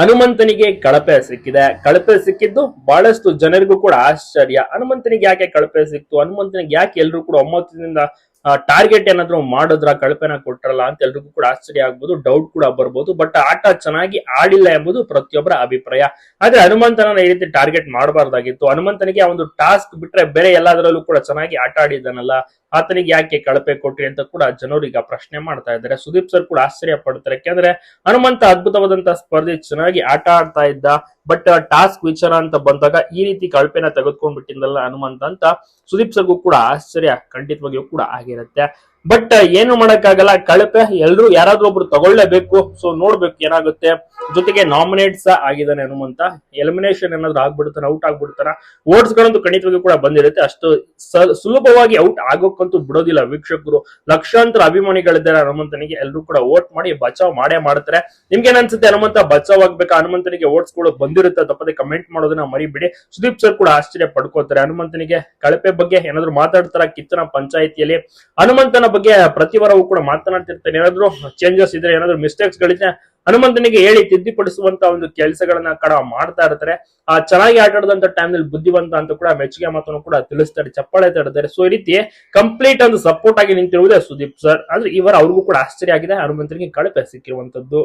ಹನುಮಂತನಿಗೆ ಕಳಪೆ ಸಿಕ್ಕಿದೆ. ಕಳಪೆ ಸಿಕ್ಕಿದ್ದು ಬಹಳಷ್ಟು ಜನರಿಗೂ ಕೂಡ ಆಶ್ಚರ್ಯ. ಹನುಮಂತನಿಗೆ ಯಾಕೆ ಕಳಪೆ ಸಿಕ್ತು? ಹನುಮಂತನಿಗೆ ಯಾಕೆ ಎಲ್ರು ಕೂಡ ಒಮ್ಮತದಿಂದ ಟಾರ್ಗೆಟ್ ಏನಾದ್ರು ಮಾಡಿದ್ರ ಕಳಪೆನ ಕೊಟ್ರಲ್ಲ ಅಂತ ಎಲ್ರಿಗೂ ಕೂಡ ಆಶ್ಚರ್ಯ ಆಗ್ಬೋದು ಡೌಟ್ ಕೂಡ ಬರ್ಬೋದು ಬಟ್ ಆಟ ಚೆನ್ನಾಗಿ ಆಡಿಲ್ಲ ಎಂಬುದು ಪ್ರತಿಯೊಬ್ಬರ ಅಭಿಪ್ರಾಯ. ಆದ್ರೆ ಹನುಮಂತನ ಈ ರೀತಿ ಟಾರ್ಗೆಟ್ ಮಾಡಬಾರ್ದಾಗಿತ್ತು. ಹನುಮಂತನಿಗೆ ಒಂದು ಟಾಸ್ಕ್ ಬಿಟ್ರೆ ಬೇರೆ ಎಲ್ಲದರಲ್ಲೂ ಕೂಡ ಚೆನ್ನಾಗಿ ಆಟ ಆಡಿದ್ದಾನಲ್ಲ, ಆತನಿಗೆ ಯಾಕೆ ಕಳಪೆ ಕೊಟ್ರಿ ಅಂತ ಕೂಡ ಜನರು ಈಗ ಪ್ರಶ್ನೆ ಮಾಡ್ತಾ ಇದ್ದಾರೆ. ಸುದೀಪ್ ಸರ್ ಕೂಡ ಆಶ್ಚರ್ಯ ಪಡ್ತಾರೆ. ಯಾಕೆಂದ್ರೆ ಹನುಮಂತ ಅದ್ಭುತವಾದಂತಹ ಸ್ಪರ್ಧೆ, ಚೆನ್ನಾಗಿ ಆಟ ಆಡ್ತಾ ಇದ್ದ ಬಟ್ ಟಾಸ್ಕ್ ವಿಚಾರ ಅಂತ ಬಂದಾಗ ಈ ರೀತಿ ಕಳಪೆನ ತೆಗೆದುಕೊಂಡ್ಬಿಟ್ಟಿದ್ದಲ್ಲ ಹನುಮಂತ ಅಂತ ಸುದೀಪ್ ಸರ್ಗೂ ಕೂಡ ಆಶ್ಚರ್ಯ. ಖಂಡಿತವಾಗಿಯೂ ಕೂಡ ಆಗಿರುತ್ತೆ. ಬಟ್ ಏನು ಮಾಡಕ್ಕಾಗಲ್ಲ? ಕಳಪೆ ಎಲ್ರು ಯಾರಾದ್ರೂ ಒಬ್ರು ತಗೊಳ್ಳೇಬೇಕು. ಸೊ ನೋಡ್ಬೇಕು ಏನಾಗುತ್ತೆ. ಜೊತೆಗೆ ನಾಮಿನೇಟ್ಸ್ ಆಗಿದ್ದಾನೆ ಹನುಮಂತ. ಎಲಿಮಿನೇಷನ್ ಏನಾದ್ರು ಆಗ್ಬಿಡ್ತಾನೆ ಔಟ್ ಆಗ್ಬಿಡ್ತಾನ ಓಟ್ಸ್ ಗಳಂತೂ ಖಂಡಿತವಾಗಿ ಕೂಡ ಬಂದಿರುತ್ತೆ. ಅಷ್ಟು ಸುಲಭವಾಗಿ ಔಟ್ ಆಗೋಕ್ಕಂತೂ ಬಿಡೋದಿಲ್ಲ ವೀಕ್ಷಕರು. ಲಕ್ಷಾಂತರ ಅಭಿಮಾನಿಗಳಿದ್ದಾರೆ ಹನುಮಂತನಿಗೆ. ಎಲ್ಲರೂ ಕೂಡ ವೋಟ್ ಮಾಡಿ ಬಚಾವ್ ಮಾಡೇ ಮಾಡ್ತಾರೆ. ನಿಮ್ಗೆ ಅನ್ಸುತ್ತೆ? ಹನುಮಂತ ಬಚಾವ್ ಆಗ್ಬೇಕಾ? ಹನುಮಂತನಿಗೆ ಓಟ್ಸ್ ಕೂಡ ಬಂದಿರುತ್ತೆ. ತಪ್ಪದೆ ಕಮೆಂಟ್ ಮಾಡೋದನ್ನ ಮರಿಬಿಡಿ. ಸುದೀಪ್ ಸರ್ ಕೂಡ ಆಶ್ಚರ್ಯ ಪಡ್ಕೋತಾರೆ. ಹನುಮಂತನಿಗೆ ಕಳಪೆ ಬಗ್ಗೆ ಏನಾದ್ರು ಮಾತಾಡ್ತಾರ ಕಿತ್ತನ ಪಂಚಾಯತಿಯಲ್ಲಿ? ಹನುಮಂತನ ಬಗ್ಗೆ ಪ್ರತಿ ವಾರವೂ ಕೂಡ ಮಾತನಾಡ್ತಿರ್ತೇನೆ. ಏನಾದ್ರು ಚೇಂಜಸ್ ಇದ್ರೆ, ಏನಾದ್ರು ಮಿಸ್ಟೇಕ್ಸ್ ಗಳಿದ್ರೆ ಹನುಮಂತನಿಗೆ ಹೇಳಿ ತಿದ್ದಿಪಡಿಸುವಂತ ಒಂದು ಕೆಲಸಗಳನ್ನ ಕಡ ಮಾಡ್ತಾ ಇರ್ತಾರೆ. ಆ, ಚೆನ್ನಾಗಿ ಆಟ ಆಡಿದಂತ ಟೈಮ್ನಲ್ಲಿ ಬುದ್ಧಿವಂತ ಅಂತ ಕೂಡ ಮೆಚ್ಚುಗೆ ಮಾತನ್ನು ಕೂಡ ತಿಳಿಸ್ತಾರೆ, ಚಪ್ಪಾಳೆ ತಡ್ತಾರೆ ಸೊ ಈ ರೀತಿ ಕಂಪ್ಲೀಟ್ ಒಂದು ಸಪೋರ್ಟ್ ಆಗಿ ನಿಂತಿರುವುದೇ ಸುದೀಪ್ ಸರ್ ಅಂದ್ರೆ ಇವರ ಅವ್ರಿಗೂ ಕೂಡ ಆಶ್ಚರ್ಯ ಆಗಿದೆ, ಹನುಮಂತನಿಗೆ ಕಳಪೆ ಸಿಕ್ಕಿರುವಂತದ್ದು.